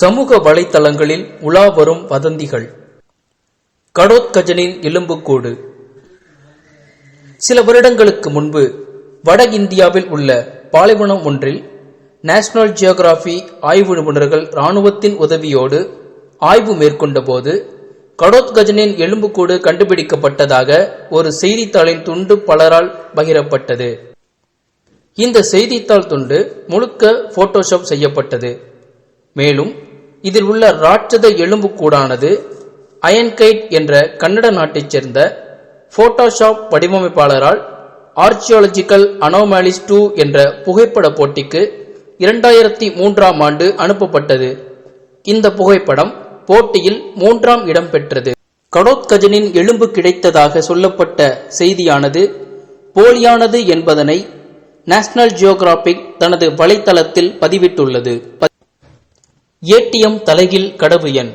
சமூக வலைத்தளங்களில் உலா வரும் வதந்திகள். கடோத்கஜனின் எலும்புக்கூடு. சில வருடங்களுக்கு முன்பு வட இந்தியாவில் உள்ள பாலைவனம் ஒன்றில் நேஷனல் ஜியோகிராபி ஆய்வு நிபுணர்கள் இராணுவத்தின் உதவியோடு ஆய்வு மேற்கொண்டபோது கடோத்கஜனின் எலும்புக்கூடு கண்டுபிடிக்கப்பட்டதாக ஒரு செய்தித்தாளின் துண்டு பலரால் பகிரப்பட்டது. இந்த செய்தித்தாள் துண்டு முழுக்க போட்டோஷாப் செய்யப்பட்டது. மேலும் இதில் உள்ள ராட்சத எலும்புக்கூடானது அயன்கைட் என்ற கன்னட நாட்டைச் சேர்ந்த போட்டோஷாப் வடிவமைப்பாளரால் ஆர்ச்சியாலஜிக்கல் அனோமாலிஸ் டூ என்ற புகைப்பட போட்டிக்கு இரண்டாயிரத்தி மூன்றாம் ஆண்டு அனுப்பப்பட்டது. இந்த புகைப்படம் போட்டியில் மூன்றாம் இடம் பெற்றது. கடோத்கஜனின் எலும்பு கிடைத்ததாக சொல்லப்பட்ட செய்தியானது போலியானது என்பதனை நேஷனல் ஜியோகிராபிக் தனது வலைத்தளத்தில் பதிவிட்டுள்ளது. ஏடிஎம் தலைகில் கடவு எண்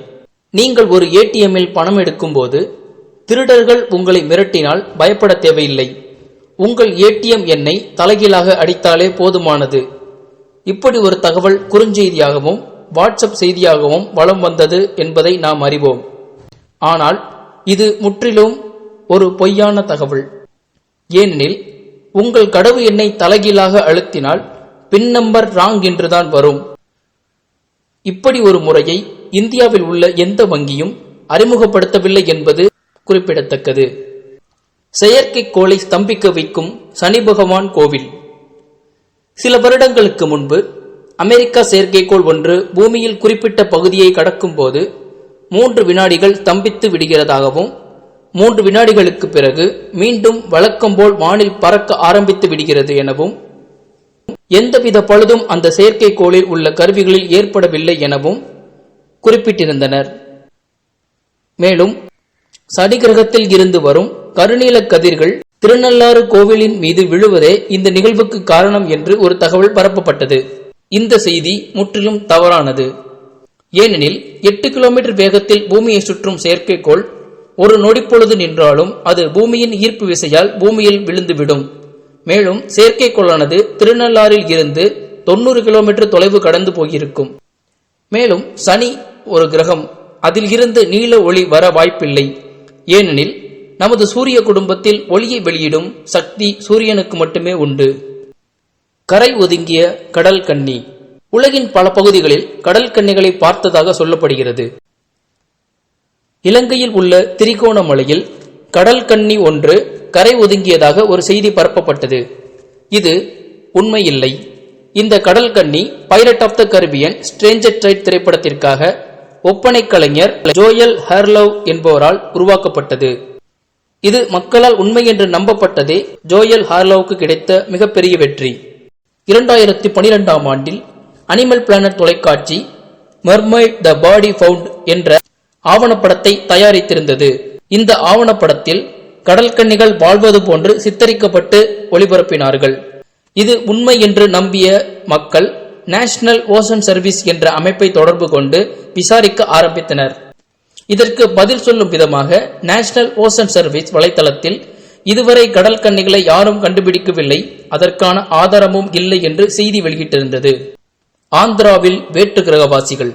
நீங்கள் ஒரு ஏடிஎம்மில் பணம் எடுக்கும்போது திருடர்கள் உங்களை மிரட்டினால் பயப்பட தேவையில்லை. உங்கள் ஏடிஎம் எண்ணை தலைகீழாக அடித்தாலே போதுமானது. இப்படி ஒரு தகவல் குறுஞ்செய்தியாகவும் வாட்ஸ்அப் செய்தியாகவும் வலம் வந்தது என்பதை நாம் அறிவோம். ஆனால் இது முற்றிலும் ஒரு பொய்யான தகவல். ஏனெனில் உங்கள் கடவு எண்ணை தலைகீழாக அழுத்தினால் பின் நம்பர் ராங் என்றுதான் வரும். இப்படி ஒரு முறையை இந்தியாவில் உள்ள எந்த வங்கியும் அறிமுகப்படுத்தவில்லை என்பது குறிப்பிடத்தக்கது. செயற்கைக்கோளை ஸ்தம்பிக்க வைக்கும் சனி பகவான் கோவில். சில வருடங்களுக்கு முன்பு அமெரிக்கா செயற்கைக்கோள் ஒன்று பூமியில் குறிப்பிட்ட பகுதியை கடக்கும் போது மூன்று வினாடிகள் ஸ்தம்பித்து விடுகிறதாகவும் மூன்று வினாடிகளுக்கு பிறகு மீண்டும் வழக்கம்போல் வானில் பறக்க ஆரம்பித்து விடுகிறது எனவும் எந்தவித பழுதும் அந்த செயற்கைக்கோளில் உள்ள கருவிகளில் ஏற்படவில்லை எனவும் குறிப்பிட்டிருந்தனர். மேலும் சனி கிரகத்தில் இருந்து வரும் கருநீல கதிர்கள் திருநள்ளாறு கோவிலின் மீது விழுவதே இந்த நிகழ்வுக்கு காரணம் என்று ஒரு தகவல் பரப்பப்பட்டது. இந்த செய்தி முற்றிலும் தவறானது. ஏனெனில் எட்டு கிலோமீட்டர் வேகத்தில் பூமியை சுற்றும் செயற்கைக்கோள் ஒரு நொடிப்பொழுது நின்றாலும் அது பூமியின் ஈர்ப்பு விசையால் பூமியில் விழுந்துவிடும். மேலும் செயற்கைக்கோளானது திருநள்ளாறில் இருந்து தொண்ணூறு கிலோமீட்டர் தொலைவு கடந்து போயிருக்கும். மேலும் சனி ஒரு கிரகம் அதில் இருந்து நீல ஒளி வர வாய்ப்பில்லை. ஏனெனில் நமது சூரிய குடும்பத்தில் ஒளியை வெளியிடும் சக்தி சூரியனுக்கு மட்டுமே உண்டு. கரை ஒதுங்கிய கடல் கன்னி. உலகின் பல பகுதிகளில் கடல் கன்னிகளை பார்த்ததாக சொல்லப்படுகிறது. இலங்கையில் உள்ள திரிகோணமலையில் கடல் கண்ணி ஒன்று கரை ஒதுங்கியதாக ஒரு செய்தி பரப்பப்பட்டது. இது உண்மையில்லை. இந்த கடல் கண்ணி pirate of the Caribbean stranger tried திரைப்படத்திற்காக ஒப்பனை கலைஞர் ஜோயல் ஹர்லவ் என்பவரால் உருவாக்கப்பட்டது. இது மக்களால் உண்மை என்று நம்பப்பட்டதே ஜோயல் ஹார்லவுக்கு கிடைத்த மிகப்பெரிய வெற்றி. இரண்டாயிரத்தி பனிரெண்டாம் ஆண்டில் அனிமல் பிளானட் தொலைக்காட்சி மர்மைட் த பாடி ஃபவுண்ட் என்ற ஆவணப்படத்தை தயாரித்திருந்தது. இந்த ஆவணப்படத்தில் கடல்கன்னிகள் வாழ்வது போன்று சித்தரிக்கப்பட்டு ஒளிபரப்பினார்கள். இது உண்மை என்று நம்பிய மக்கள் நேஷனல் ஓசன் சர்வீஸ் என்ற அமைப்பை தொடர்பு கொண்டு விசாரிக்க ஆரம்பித்தனர். இதற்கு பதில் சொல்லும் விதமாக நேஷனல் ஓசன் சர்வீஸ் வலைத்தளத்தில் இதுவரை கடல் கண்ணிகளை யாரும் கண்டுபிடிக்கவில்லை அதற்கான ஆதாரமும் இல்லை என்று செய்தி வெளியிட்டிருந்தது. ஆந்திராவில் வேற்று கிரகவாசிகள்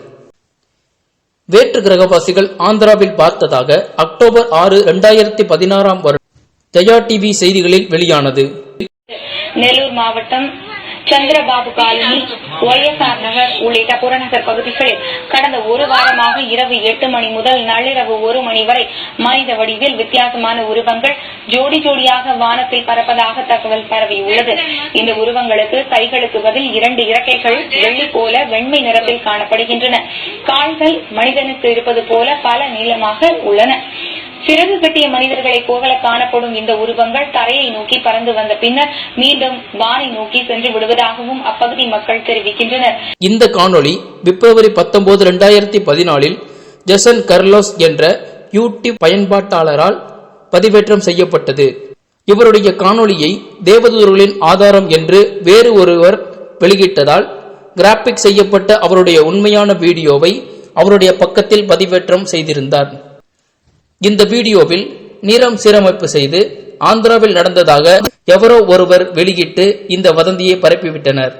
வேற்று கிரகவாசிகள் ஆந்திராவில் பார்த்ததாக அக்டோபர் ஆறு இரண்டாயிரத்தி பதினாறாம் வருடம் ஜெயா டிவி செய்திகளில் வெளியானது. நெல்லூர் மாவட்டம் சந்திரபாபு காலனி ஒய்எஸ்ஆர் நகர் உள்ளிட்ட புறநகர் பகுதிகளில் கடந்த ஒரு வாரமாக இரவு எட்டு மணி முதல் நள்ளிரவு ஒரு மணி வரை மனித வடிவில் வித்தியாசமான உருவங்கள் ஜோடி ஜோடியாக வானத்தில் பறப்பதாக தகவல் பரவியுள்ளது இந்த உருவங்களுக்கு கைகளுக்கு பதில் இரண்டு இறக்கைகள் வெள்ளி போல வெண்மை நிறத்தில் காணப்படுகின்றன. கால்கள் மனிதனுக்கு இருப்பது போல பல நீளமாக உள்ளன. சிறகு கட்டிய மனிதர்களை போகல காணப்படும் இந்த உருவங்கள் தரையை நோக்கி பறந்து வந்த பின்னர் மீண்டும் வானை நோக்கி சென்று விடுவதாகவும் அப்பகுதி மக்கள் தெரிவிக்கின்றனர். இந்த காணொளி பிப்ரவரி பத்தொன்பது இரண்டாயிரத்தி பதினாலில் ஜெசன் கர்லோஸ் என்ற யூடியூப் பயன்பாட்டாளரால் பதிவேற்றம் செய்யப்பட்டது. இவருடைய காணொளியை தேவதூர்களின் ஆதாரம் என்று வேறு ஒருவர் வெளியிட்டதால் கிராபிக் செய்யப்பட்ட அவருடைய உண்மையான வீடியோவை அவருடைய பக்கத்தில் பதிவேற்றம் செய்திருந்தார். இந்த வீடியோவில் நிறம் சீரமைப்பு செய்து ஆந்திராவில் நடந்ததாக எவரோ ஒருவர் வெளியிட்டு இந்த வதந்தியை பரப்பிவிட்டனர்.